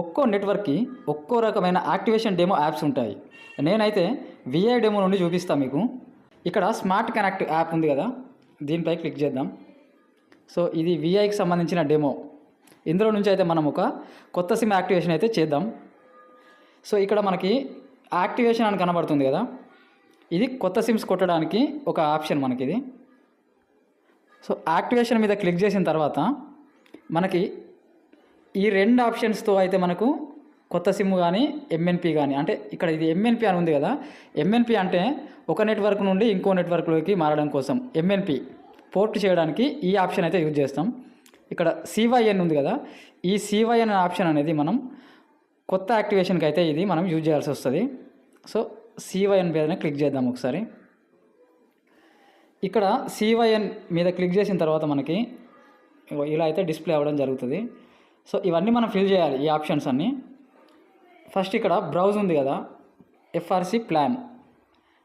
ఒక్కో నెట్వర్క్కి ఒక్కో రకమైన యాక్టివేషన్ డెమో యాప్స్ ఉంటాయి. నేనైతే విఐ డెమో నుండి చూపిస్తాను మీకు. ఇక్కడ స్మార్ట్ కనెక్ట్ యాప్ ఉంది కదా దీనిపై క్లిక్ చేద్దాం. సో ఇది విఐకి సంబంధించిన డెమో. ఇందులో నుంచి అయితే మనం ఒక కొత్త సిమ్ యాక్టివేషన్ అయితే చేద్దాం. సో ఇక్కడ మనకి యాక్టివేషన్ అని కనబడుతుంది కదా ఇది కొత్త సిమ్స్ కొట్టడానికి ఒక ఆప్షన్ మనకి ఇది సో యాక్టివేషన్ మీద క్లిక్ చేసిన తర్వాత మనకి ఈ రెండు ఆప్షన్స్తో అయితే మనకు కొత్త సిమ్ కానీ ఎంఎన్పి కానీ అంటే ఇక్కడ ఇది ఎంఎన్పి అని ఉంది కదా ఎంఎన్పి అంటే ఒక నెట్వర్క్ నుండి ఇంకో నెట్వర్క్లోకి మారడం కోసం ఎంఎన్పి పోర్ట్ చేయడానికి ఈ ఆప్షన్ అయితే యూజ్ చేస్తాం. ఇక్కడ సివైఎన్ ఉంది కదా ఈ సివైఎన్ ఆప్షన్ అనేది మనం కొత్త యాక్టివేషన్కి అయితే ఇది మనం యూజ్ చేయాల్సి వస్తుంది. సో సివైఎన్ మీద క్లిక్ చేద్దాం ఒకసారి. ఇక్కడ సివైఎన్ మీద క్లిక్ చేసిన తర్వాత మనకి ఇలా అయితే డిస్ప్లే అవ్వడం జరుగుతుంది. సో ఇవన్నీ మనం ఫిల్ చేయాలి ఈ ఆప్షన్స్ అన్నీ. ఫస్ట్ ఇక్కడ బ్రౌజ్ ఉంది కదా ఎఫ్ఆర్సి ప్లాన్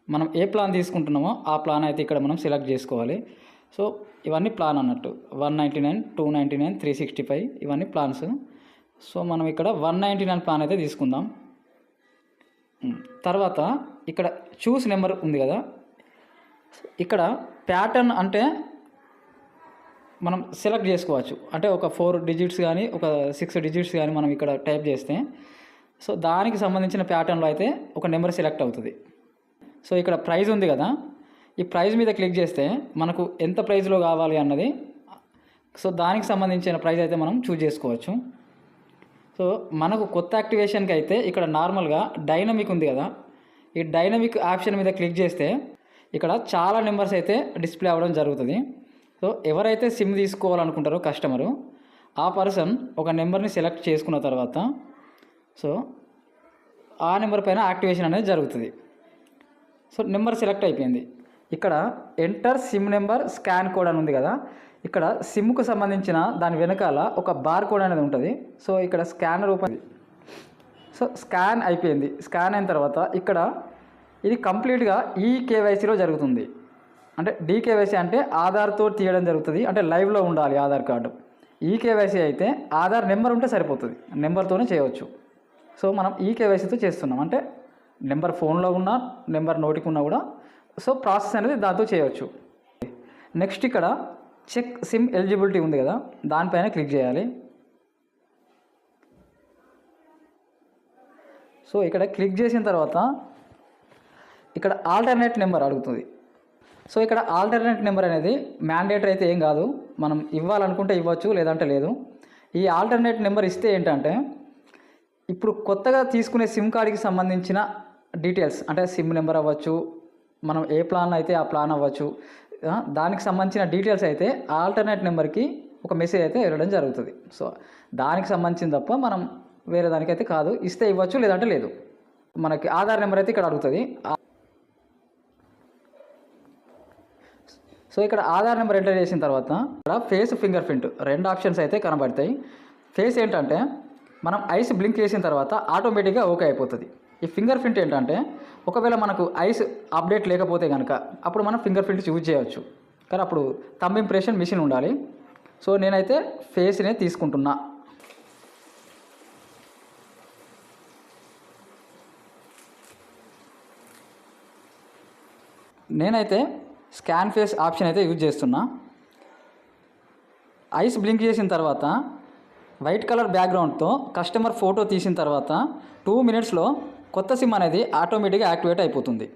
మనం ఏ ప్లాన్ తీసుకుంటున్నామో ఆ ప్లాన్ అయితే ఇక్కడ మనం సెలెక్ట్ చేసుకోవాలి. సో ఇవన్నీ ప్లాన్ అన్నట్టు. One ninety nine two ninety nine three sixty five ఇవన్నీ ప్లాన్స్ సో మనం ఇక్కడ వన్ నైంటీ నైన్ ప్లాన్ అయితే తీసుకుందాం. Hmm. తర్వాత ఇక్కడ చూస్ నెంబర్ ఉంది కదా. ఇక్కడ ప్యాటర్న్ అంటే మనం సెలెక్ట్ చేసుకోవచ్చు. అంటే ఒక ఫోర్ డిజిట్స్ కానీ ఒక సిక్స్ డిజిట్స్ కానీ మనం ఇక్కడ టైప్ చేస్తే సో దానికి సంబంధించిన ప్యాటర్న్లో అయితే ఒక నెంబర్ సెలెక్ట్ అవుతుంది. సో ఇక్కడ ప్రైజ్ ఉంది కదా ఈ ప్రైజ్ మీద క్లిక్ చేస్తే మనకు ఎంత ప్రైజ్లో కావాలి అన్నది సో దానికి సంబంధించిన ప్రైజ్ అయితే మనం చూజ్ చేసుకోవచ్చు. సో మనకు కొత్త యాక్టివేషన్కి అయితే ఇక్కడ నార్మల్గా డైనమిక్ ఉంది కదా ఈ డైనమిక్ ఆప్షన్ మీద క్లిక్ చేస్తే ఇక్కడ చాలా నెంబర్స్ అయితే డిస్ప్లే అవ్వడం జరుగుతుంది. సో ఎవరైతే సిమ్ తీసుకోవాలనుకుంటారో కస్టమరు ఆ పర్సన్ ఒక నెంబర్ని సెలెక్ట్ చేసుకున్న తర్వాత సో ఆ నెంబర్ పైన యాక్టివేషన్ అనేది జరుగుతుంది. సో నెంబర్ సెలెక్ట్ అయిపోయింది. ఇక్కడ enter sim number scan code అని ఉంది కదా ఇక్కడ సిమ్కు సంబంధించిన దాని వెనకాల ఒక బార్ కోడ్ అనేది ఉంటుంది. సో ఇక్కడ స్కానర్ ఓపెన్ సో స్కాన్ అయిపోయింది. స్కాన్ అయిన తర్వాత ఇక్కడ ఇది కంప్లీట్గా ఈ కేవైసీలో జరుగుతుంది. అంటే డీకేవైసీ అంటే ఆధార్తో తీయడం జరుగుతుంది. అంటే లైవ్లో ఉండాలి ఆధార్ కార్డు. ఈ కేవైసీ అయితే ఆధార్ నెంబర్ ఉంటే సరిపోతుంది. నెంబర్తోనే చేయవచ్చు సో మనం ఈ కేవైసీతో చేస్తున్నాం. అంటే నెంబర్ ఫోన్లో ఉన్నా నెంబర్ నోటికి ఉన్నా కూడా. సో ప్రాసెస్ అనేది దాంతో చేయవచ్చు నెక్స్ట్ ఇక్కడ చెక్ సిమ్ ఎలిజిబిలిటీ ఉంది కదా. దానిపైన క్లిక్ చేయాలి. సో ఇక్కడ క్లిక్ చేసిన తర్వాత ఇక్కడ ఆల్టర్నేట్ నెంబర్ అడుగుతుంది. సో ఇక్కడ ఆల్టర్నేట్ నెంబర్ అనేది మ్యాండేటరీ అయితే ఏం కాదు. మనం ఇవ్వాలనుకుంటే ఇవ్వచ్చు లేదంటే లేదు. ఈ ఆల్టర్నేట్ నెంబర్ ఇస్తే ఏంటంటే ఇప్పుడు కొత్తగా తీసుకునే సిమ్ కార్డుకి సంబంధించిన డీటెయిల్స్ అంటే సిమ్ నెంబర్ అవ్వచ్చు మనం ఏ ప్లాన్ అయితే ఆ ప్లాన్ అవ్వచ్చు దానికి సంబంధించిన డీటెయిల్స్ అయితే ఆల్టర్నేట్ నెంబర్కి ఒక మెసేజ్ అయితే వెళ్ళడం జరుగుతుంది. సో దానికి సంబంధించిన తప్ప మనం వేరే దానికైతే కాదు. ఇస్తే ఇవ్వచ్చు లేదంటే లేదు. మనకి ఆధార్ నెంబర్ అయితే ఇక్కడ అడుగుతుంది. సో ఇక్కడ ఆధార్ నెంబర్ ఎంటర్ చేసిన తర్వాత ఇక్కడ ఫేస్ ఫింగర్ ప్రింట్ రెండు ఆప్షన్స్ అయితే కనబడతాయి. ఫేస్ ఏంటంటే మనం ఐస్ బ్లింక్ చేసిన తర్వాత ఆటోమేటిక్గా ఓకే అయిపోతుంది. ఈ ఫింగర్ ప్రింట్ ఏంటంటే ఒకవేళ మనకు ఐస్ అప్డేట్ లేకపోతే కనుక అప్పుడు మనం ఫింగర్ ప్రింట్స్ యూజ్ చేయవచ్చు కానీ అప్పుడు థంబ్ ఇంప్రెషన్ మిషన్ ఉండాలి. సో నేనైతే ఫేస్నే తీసుకుంటున్నా. నేనైతే స్కాన్ ఫేస్ ఆప్షన్ అయితే యూజ్ చేస్తున్నా. ఐస్ బ్లింక్ చేసిన తర్వాత వైట్ కలర్ బ్యాక్గ్రౌండ్తో కస్టమర్ ఫోటో తీసిన తర్వాత టూ మినిట్స్లో కొత్త సిమ్ అనేది ఆటోమేటిక్గా యాక్టివేట్ అయిపోతుంది.